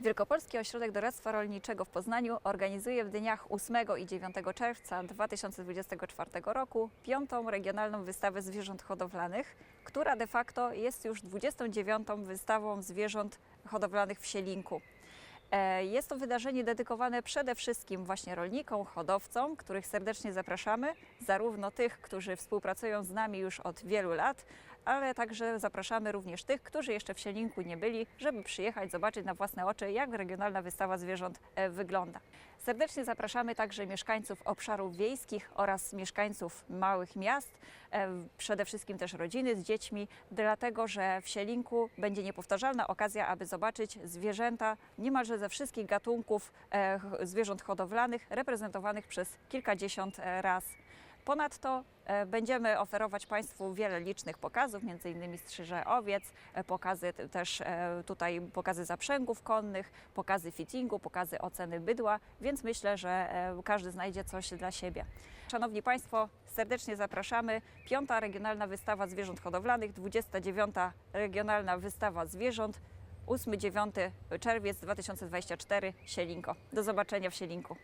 Wielkopolski Ośrodek Doradztwa Rolniczego w Poznaniu organizuje w dniach 8 i 9 czerwca 2024 roku piątą regionalną wystawę zwierząt hodowlanych, która de facto jest już 29. wystawą zwierząt hodowlanych w Sielinku. E, Jest to wydarzenie dedykowane przede wszystkim właśnie rolnikom, hodowcom, których serdecznie zapraszamy, zarówno tych, którzy współpracują z nami już od wielu lat, ale także zapraszamy również tych, którzy jeszcze w Sielinku nie byli, żeby przyjechać, zobaczyć na własne oczy, jak regionalna wystawa zwierząt e, wygląda. Serdecznie zapraszamy także mieszkańców obszarów wiejskich oraz mieszkańców małych miast, e, przede wszystkim też rodziny z dziećmi, dlatego że w Sielinku będzie niepowtarzalna okazja, aby zobaczyć zwierzęta niemalże ze wszystkich gatunków e, zwierząt hodowlanych, reprezentowanych przez kilkadziesiąt ras. Ponadto e, będziemy oferować Państwu wiele licznych pokazów, m.in. strzyże owiec, e, pokazy też e, tutaj pokazy zaprzęgów konnych, pokazy fittingu, pokazy oceny bydła, więc myślę, że każdy znajdzie coś dla siebie. Szanowni Państwo, serdecznie zapraszamy. Piąta Regionalna Wystawa Zwierząt Hodowlanych, 29. Regionalna Wystawa Zwierząt, 8-9 czerwiec 2024, Sielinko. Do zobaczenia w Sielinku.